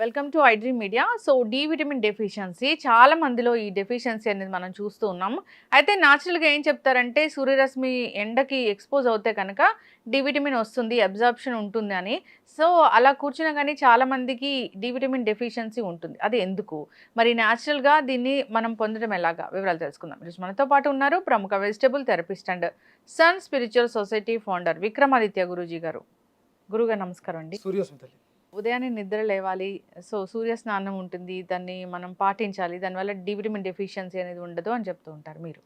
Welcome to iDream media. So the vitamin deficiency చాలా మందిలో ఈ డెఫిషియన్సీ అనేది మనం చూస్తూ ఉన్నాం అయితే న్యాచురల్గా ఏం చెప్తారంటే సూర్యరశ్మి ఎండకి ఎక్స్పోజ్ అవుతే కనుక డి విటమిన్ వస్తుంది అబ్జార్ప్షన్ ఉంటుంది అని. సో అలా కూర్చున్నా కానీ చాలా మందికి డి విటమిన్ డెఫిషియన్సీ ఉంటుంది. అది ఎందుకు? మరి న్యాచురల్గా దీన్ని మనం పొందడం ఎలాగా? వివరాలు తెలుసుకుందాం. ఈరోజు మనతో పాటు ఉన్నారు ప్రముఖ vegetable therapist and sun spiritual society founder Vikramaditya Guruji గారు. గురుగారు నమస్కారం అండి. సూర్యోస్మి ఉదయాన్నే నిద్ర లేవాలి. సో సూర్య స్నానం ఉంటుంది. దాన్ని మనం పాటించాలి. దానివల్ల డి విటమిన్ డెఫిషియన్సీ అనేది ఉండదు అని చెప్తూ ఉంటారు మీరు.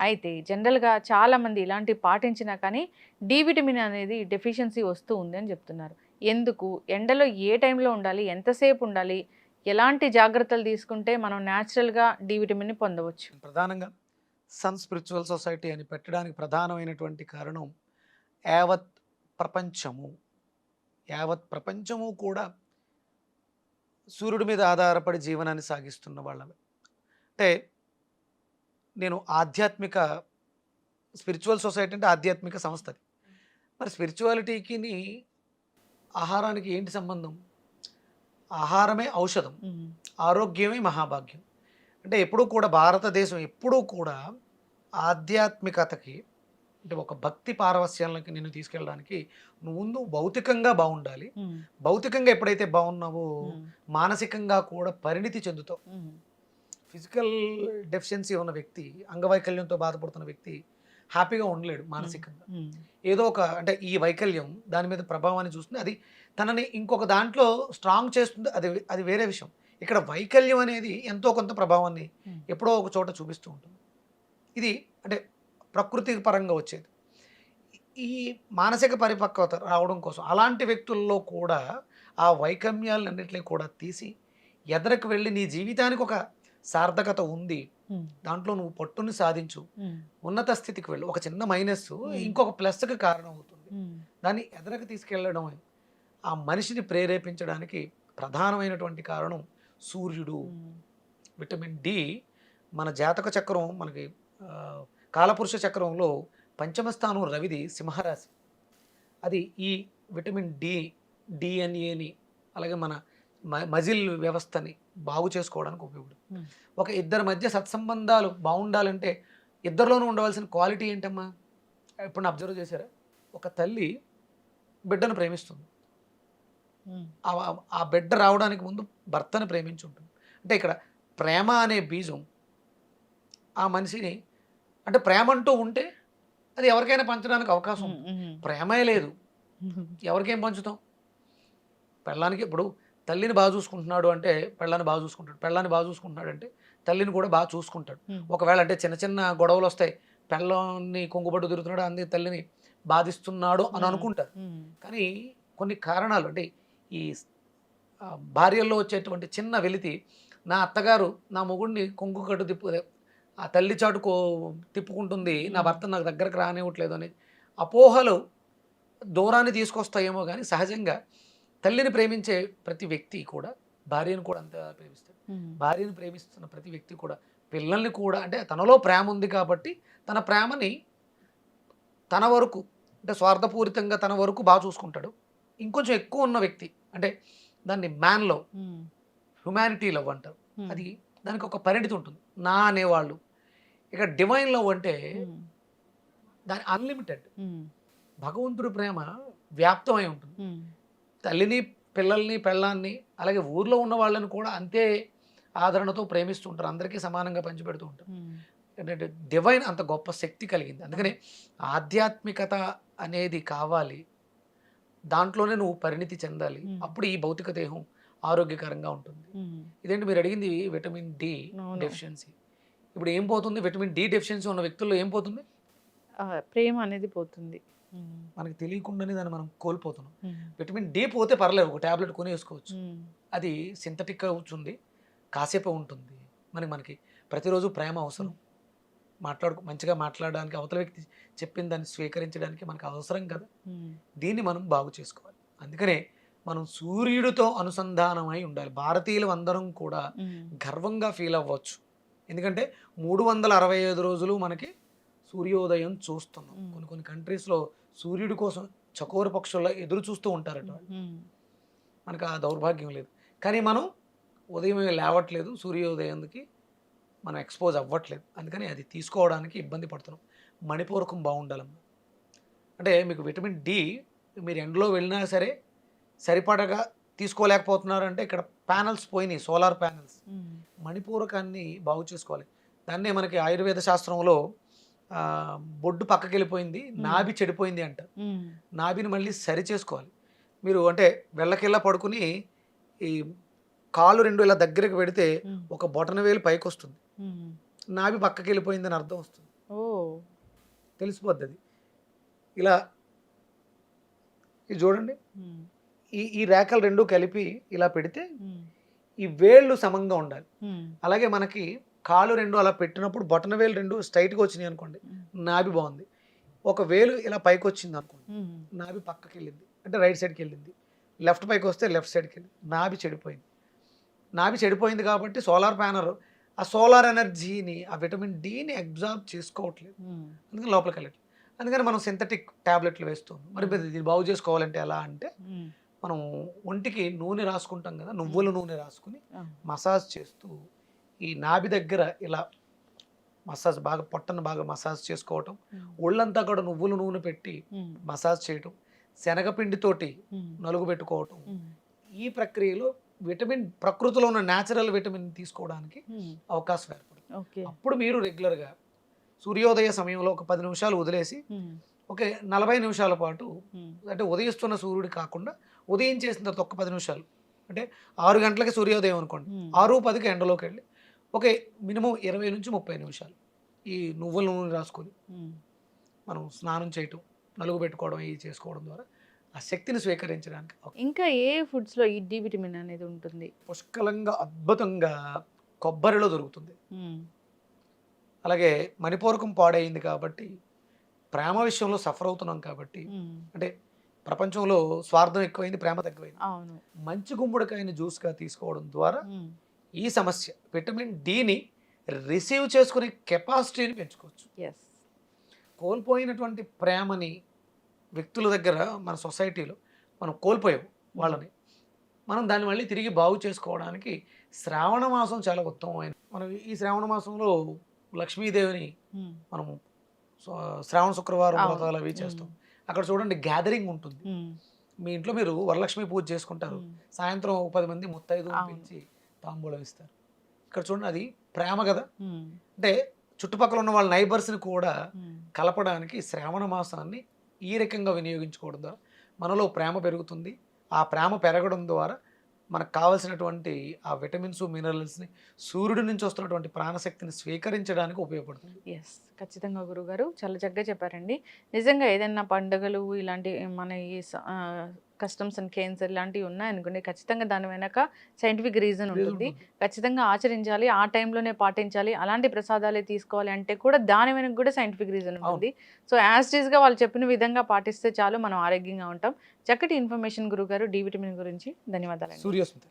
అయితే జనరల్గా చాలామంది ఇలాంటి పాటించినా కానీ డి విటమిన్ అనేది డెఫిషియన్సీ వస్తూ ఉంది అని చెప్తున్నారు. ఎందుకు? ఎండలో ఏ టైంలో ఉండాలి? ఎంతసేపు ఉండాలి? ఎలాంటి జాగ్రత్తలు తీసుకుంటే మనం న్యాచురల్గా డి విటమిన్ని పొందవచ్చు? ప్రధానంగా సన్ స్పిరిచువల్ సొసైటీ అని పెట్టడానికి ప్రధానమైనటువంటి కారణం యావత్ ప్రపంచము యావత్ ప్రపంచము కూడా సూర్యుడి మీద ఆధారపడి జీవనాన్ని సాగిస్తున్న వాళ్ళమే. అంటే నేను ఆధ్యాత్మిక స్పిరిచువల్ సొసైటీ అంటే ఆధ్యాత్మిక సంస్థ మరి స్పిరిచువాలిటీకి ఆహారానికి ఏంటి సంబంధం? ఆహారమే ఔషధం ఆరోగ్యమే మహాభాగ్యం. అంటే ఎప్పుడూ కూడా భారతదేశం ఎప్పుడూ కూడా ఆధ్యాత్మికతకి అంటే ఒక భక్తి పారవస్యాలకి నిన్ను తీసుకెళ్ళడానికి నువ్వు ముందు భౌతికంగా బాగుండాలి. భౌతికంగా ఎప్పుడైతే బాగున్నావో మానసికంగా కూడా పరిణితి చెందుతావు. ఫిజికల్ డెఫిషియన్సీ ఉన్న వ్యక్తి అంగవైకల్యంతో బాధపడుతున్న వ్యక్తి హ్యాపీగా ఉండలేడు మానసికంగా. ఏదో ఒక అంటే ఈ వైకల్యం దాని మీద ప్రభావాన్ని చూస్తుంది. అది తనని ఇంకొక దాంట్లో స్ట్రాంగ్ చేస్తుంది. అది అది వేరే విషయం. ఇక్కడ వైకల్యం అనేది ఎంతో కొంత ప్రభావాన్ని ఎప్పుడో ఒక చోట చూపిస్తూ ఉంటుంది. ఇది అంటే ప్రకృతి పరంగా వచ్చేది. ఈ మానసిక పరిపక్వత రావడం కోసం అలాంటి వ్యక్తుల్లో కూడా ఆ వైకమ్యాలన్నింటినీ కూడా తీసి ఎదరకు వెళ్ళి నీ జీవితానికి ఒక సార్థకత ఉంది దాంట్లో నువ్వు పట్టుని సాధించు ఉన్నత స్థితికి వెళ్ళు. ఒక చిన్న మైనస్ ఇంకొక ప్లస్కి కారణం అవుతుంది దాన్ని ఎదరకు తీసుకెళ్ళడం ఆ మనిషిని ప్రేరేపించడానికి ప్రధానమైనటువంటి కారణం సూర్యుడు. విటమిన్ డి మన జాతక చక్రం మనకి కాలపురుష చక్రంలో పంచమ స్థానం రవిది సింహరాశి. అది ఈ విటమిన్ డి డిఎన్ఏని అలాగే మన మ- మజిల్ వ్యవస్థని బాగు చేసుకోవడానికి ఉపయోగపడుతుంది. ఒక ఇద్దరి మధ్య సత్సంబంధాలు బాగుండాలంటే ఇద్దరిలోనూ ఉండవలసిన క్వాలిటీ ఏంటమ్మా? ఇప్పుడు అబ్జర్వ్ చేశారా? ఒక తల్లి బిడ్డను ప్రేమిస్తుంది. ఆ- ఆ బిడ్డ రావడానికి ముందు భర్తను ప్రేమించి ఉంటుంది అంటే ఇక్కడ ప్రేమ అనే బీజం ఆ మనిషిని అంటే ప్రేమ అంటూ ఉంటే అది ఎవరికైనా పంచడానికి అవకాశం ప్రేమే లేదు. ఎవరికేం పంచుతాం? పెళ్ళానికి ఇప్పుడు తల్లిని బాగా చూసుకుంటున్నాడు అంటే పెళ్ళాన్ని బాగా చూసుకుంటాడు. పెళ్ళాన్ని బాగా చూసుకుంటున్నాడు అంటే తల్లిని కూడా బాగా చూసుకుంటాడు. ఒకవేళ అంటే చిన్న చిన్న గొడవలు వస్తాయి. పెళ్ళాన్ని కొంగుబట్టు తిరుగుతున్నాడు అంది తల్లిని బాధిస్తున్నాడు అని. అనుకుంటారు. కానీ కొన్ని కారణాలు అంటే ఈ భార్యల్లో వచ్చేటువంటి చిన్న వెలితి నా అత్తగారు నా మొగుడిని కొంగు కట్టు తిప్పు ఆ తల్లి చాటు కో తిప్పుకుంటుంది నా. భర్త నాకు దగ్గరకు రానివ్వట్లేదు అని. అపోహలు దూరాన్ని తీసుకొస్తాయేమో కానీ సహజంగా తల్లిని ప్రేమించే ప్రతి వ్యక్తి కూడా భార్యను కూడా అంత ప్రేమిస్తాడు భార్యను ప్రేమిస్తున్న ప్రతి వ్యక్తి కూడా పిల్లల్ని కూడా అంటే తనలో ప్రేమ ఉంది కాబట్టి తన ప్రేమని తన వరకు అంటే స్వార్థపూరితంగా తన వరకు బాగా చూసుకుంటాడు. ఇంకొంచెం ఎక్కువ ఉన్న వ్యక్తి అంటే దాన్ని మ్యాన్లో హ్యుమానిటీ లవ్ అంటారు. అది దానికి ఒక పరిణితి ఉంటుంది. నా అనేవాళ్ళు ఇక డివైన్ లవ్ అంటే దాని అన్లిమిటెడ్ భగవంతుడి ప్రేమ వ్యాప్తమై ఉంటుంది. తల్లిని పిల్లల్ని పెళ్ళాన్ని అలాగే ఊర్లో ఉన్న వాళ్ళని కూడా అంతే ఆదరణతో ప్రేమిస్తుంటారు అందరికీ సమానంగా పంచిపెడుతూ ఉంటారు. ఏంటంటే డివైన్ అంత గొప్ప శక్తి కలిగింది. అందుకనే ఆధ్యాత్మికత అనేది కావాలి. దాంట్లోనే నువ్వు పరిణితి చెందాలి. అప్పుడు ఈ భౌతిక దేహం ఆరోగ్యకరంగా ఉంటుంది. ఇదేంటి మీరు అడిగింది? Vitamin D. డెఫిషియన్సీ. ఇప్పుడు ఏం పోతుంది? విటమిన్ డి డెఫిషియన్సీ ఉన్న వ్యక్తుల్లో ఏం పోతుంది? ప్రేమ అనేది పోతుంది. మనకి తెలియకుండానే దాన్ని మనం కోల్పోతున్నాం. విటమిన్ డి పోతే పర్లేదు ఒక ట్యాబ్లెట్ కొని వేసుకోవచ్చు. అది సింథటిక్ అవుతుంది కాసేపే ఉంటుంది. మనకి మనకి ప్రతిరోజు ప్రేమ అవసరం. మాట్లాడు మంచిగా మాట్లాడడానికి అవతల వ్యక్తి చెప్పిన దాన్ని స్వీకరించడానికి మనకు అవసరం కదా. దీన్ని మనం బాగు చేసుకోవాలి. అందుకనే మనం సూర్యుడితో అనుసంధానమై ఉండాలి. భారతీయులు అందరం కూడా గర్వంగా ఫీల్ అవ్వచ్చు. ఎందుకంటే మూడు వందల అరవై ఐదు రోజులు మనకి సూర్యోదయం చూస్తున్నాం. కొన్ని కొన్ని కంట్రీస్లో సూర్యుడి కోసం చకోర పక్షుల్లో ఎదురు చూస్తూ ఉంటారట. మనకు ఆ దౌర్భాగ్యం లేదు. కానీ మనం ఉదయం లేవట్లేదు సూర్యోదయానికి మనం ఎక్స్పోజ్ అవ్వట్లేదు. అందుకని అది తీసుకోవడానికి ఇబ్బంది పడుతున్నాం. మణిపూరకం బాగుండాలమ్మా. అంటే మీకు విటమిన్ డి మీరు ఎండలో వెళ్ళినా సరే సరిపడగా తీసుకోలేకపోతున్నారు అంటే ఇక్కడ ప్యానల్స్ పోయినాయి సోలార్ ప్యానల్స్. మణిపూరకాన్ని బాగు చేసుకోవాలి. దాన్నే మనకి ఆయుర్వేద శాస్త్రంలో బొడ్డు పక్కకి వెళ్ళిపోయింది నాభి చెడిపోయింది అంట. నాభిని మళ్ళీ సరి చేసుకోవాలి. మీరు అంటే వెళ్ళకిల్లా పడుకుని ఈ కాలు రెండు ఇలా దగ్గరికి పెడితే ఒక బొటన వేలు పైకి వస్తుంది. నాభి పక్కకి వెళ్ళిపోయిందని అర్థం వస్తుంది. ఓ. తెలిసిపోద్ది అది. ఇలా ఇది చూడండి. ఈ ఈ రేఖలు రెండు కలిపి ఇలా పెడితే ఈ వేళ్ళు సమంగా ఉండాలి. అలాగే మనకి కాళ్ళు రెండు అలా పెట్టినప్పుడు బొటన వేలు రెండు స్ట్రైట్గా వచ్చినాయి అనుకోండి నాభి బాగుంది. ఒక వేలు ఇలా పైకి వచ్చింది అనుకోండి నాభి పక్కకి వెళ్ళింది అంటే రైట్ సైడ్కి వెళ్ళింది లెఫ్ట్ పైకి వస్తే లెఫ్ట్ సైడ్కి వెళ్ళింది నాభి చెడిపోయింది. నాభి చెడిపోయింది కాబట్టి సోలార్ ప్యానర్ ఆ సోలార్ ఎనర్జీని ఆ విటమిన్ డిని అబ్జార్బ్ చేసుకోవట్లేదు. అందుకని లోపలికి వెళ్ళట్లేదు అందుకని మనం సింథటిక్ ట్యాబ్లెట్లు వేస్తాం మరి దీన్ని బాగు చేసుకోవాలంటే ఎలా అంటే మనం ఒంటికి నూనె రాసుకుంటాం కదా నువ్వుల నూనె రాసుకుని మసాజ్ చేస్తూ ఈ నాభి దగ్గర ఇలా మసాజ్ బాగా పొట్టను బాగా మసాజ్ చేసుకోవటం ఉమ్, ఒళ్ళంతా కూడా నువ్వుల నూనె పెట్టి ఉమ్, మసాజ్ చేయటం శనగపిండితోటి నలుగు పెట్టుకోవటం. ఈ ప్రక్రియలో విటమిన్ ప్రకృతిలో ఉన్న న్యాచురల్ విటమిన్ తీసుకోవడానికి అవకాశం ఏర్పడుతుంది. అప్పుడు మీరు రెగ్యులర్గా సూర్యోదయ సమయంలో ఒక పది నిమిషాలు వదిలేసి ఒక నలభై నిమిషాల పాటు అంటే ఉదయిస్తున్న సూర్యుడు కాకుండా ఉదయం చేసిన తర్వాత ఒక పది నిమిషాలు. అంటే ఆరు గంటలకి సూర్యోదయం అనుకోండి. ఆరు పదికి ఎండలోకి వెళ్ళి. ఒక మినిమం ఇరవై నుంచి ముప్పై నిమిషాలు. ఈ నువ్వుల నూనె రాసుకొని మనం స్నానం చేయటం నలుగు పెట్టుకోవడం ఇవి చేసుకోవడం ద్వారా ఆ శక్తిని స్వీకరించడానికి. ఇంకా ఏ ఫుడ్స్లో ఈ డి విటమిన్ అనేది ఉంటుంది? పుష్కలంగా అద్భుతంగా కొబ్బరిలో దొరుకుతుంది. అలాగే మణిపూరకం పాడైంది కాబట్టి ప్రేమ విషయంలో సఫర్ అవుతున్నాం కాబట్టి అంటే ప్రపంచంలో స్వార్థం ఎక్కువైంది ప్రేమ తక్కువైంది. అవును. మంచి గుమ్మడికాయని జ్యూస్గా తీసుకోవడం ద్వారా ఈ సమస్య విటమిన్ డిని రిసీవ్ చేసుకునే కెపాసిటీని పెంచుకోవచ్చు. ఎస్ కోల్పోయినటువంటి ప్రేమని వ్యక్తుల దగ్గర మన సొసైటీలో మనం కోల్పోయాం వాళ్ళని. మనం దాన్ని మళ్ళీ తిరిగి బాగు చేసుకోవడానికి శ్రావణ మాసం చాలా ఉత్తమమైన మనం ఈ శ్రావణ మాసంలో లక్ష్మీదేవిని మనం శ్రావణ శుక్రవారం. వ్రతాలు అవి చేస్తాం. అక్కడ చూడండి గ్యాదరింగ్ ఉంటుంది. మీ ఇంట్లో మీరు వరలక్ష్మి పూజ చేసుకుంటారు. సాయంత్రం పది మంది ముత్తైదు. పిలిచి తాంబూలం ఇస్తారు. ఇక్కడ చూడండి అది ప్రేమ కదా. అంటే చుట్టుపక్కల ఉన్న వాళ్ళ నైబర్స్ని కూడా కలపడానికి శ్రావణ మాసాన్ని ఈ రకంగా వినియోగించుకోవడం ద్వారా మనలో ప్రేమ పెరుగుతుంది. ఆ ప్రేమ పెరగడం ద్వారా మనకు కావలసినటువంటి ఆ విటమిన్స్ మినరల్స్ని సూర్యుడి నుంచి వస్తున్నటువంటి ప్రాణశక్తిని స్వీకరించడానికి ఉపయోగపడుతుంది. ఎస్ ఖచ్చితంగా గురుగారు. చాలా చక్కగా చెప్పారండి. నిజంగా ఏదైనా పండుగలు ఇలాంటి మన ఈ కస్టమ్స్ అండ్ కేన్సర్ ఇలాంటివి ఉన్నాయనుకోండి ఖచ్చితంగా దాని వెనక సైంటిఫిక్ రీజన్ ఉంటుంది. ఖచ్చితంగా ఆచరించాలి ఆ టైంలోనే పాటించాలి అలాంటి ప్రసాదాలే తీసుకోవాలి అంటే కూడా దాని వెనక కూడా సైంటిఫిక్ రీజన్ ఉంటుంది. సో యాజ్గా వాళ్ళు చెప్పిన విధంగా పాటిస్తే చాలు మనం ఆరోగ్యంగా ఉంటాం. చక్కటి ఇన్ఫర్మేషన్ గురుగారు డి విటమిన్ గురించి ధన్యవాదాలు సూర్యస్మృతి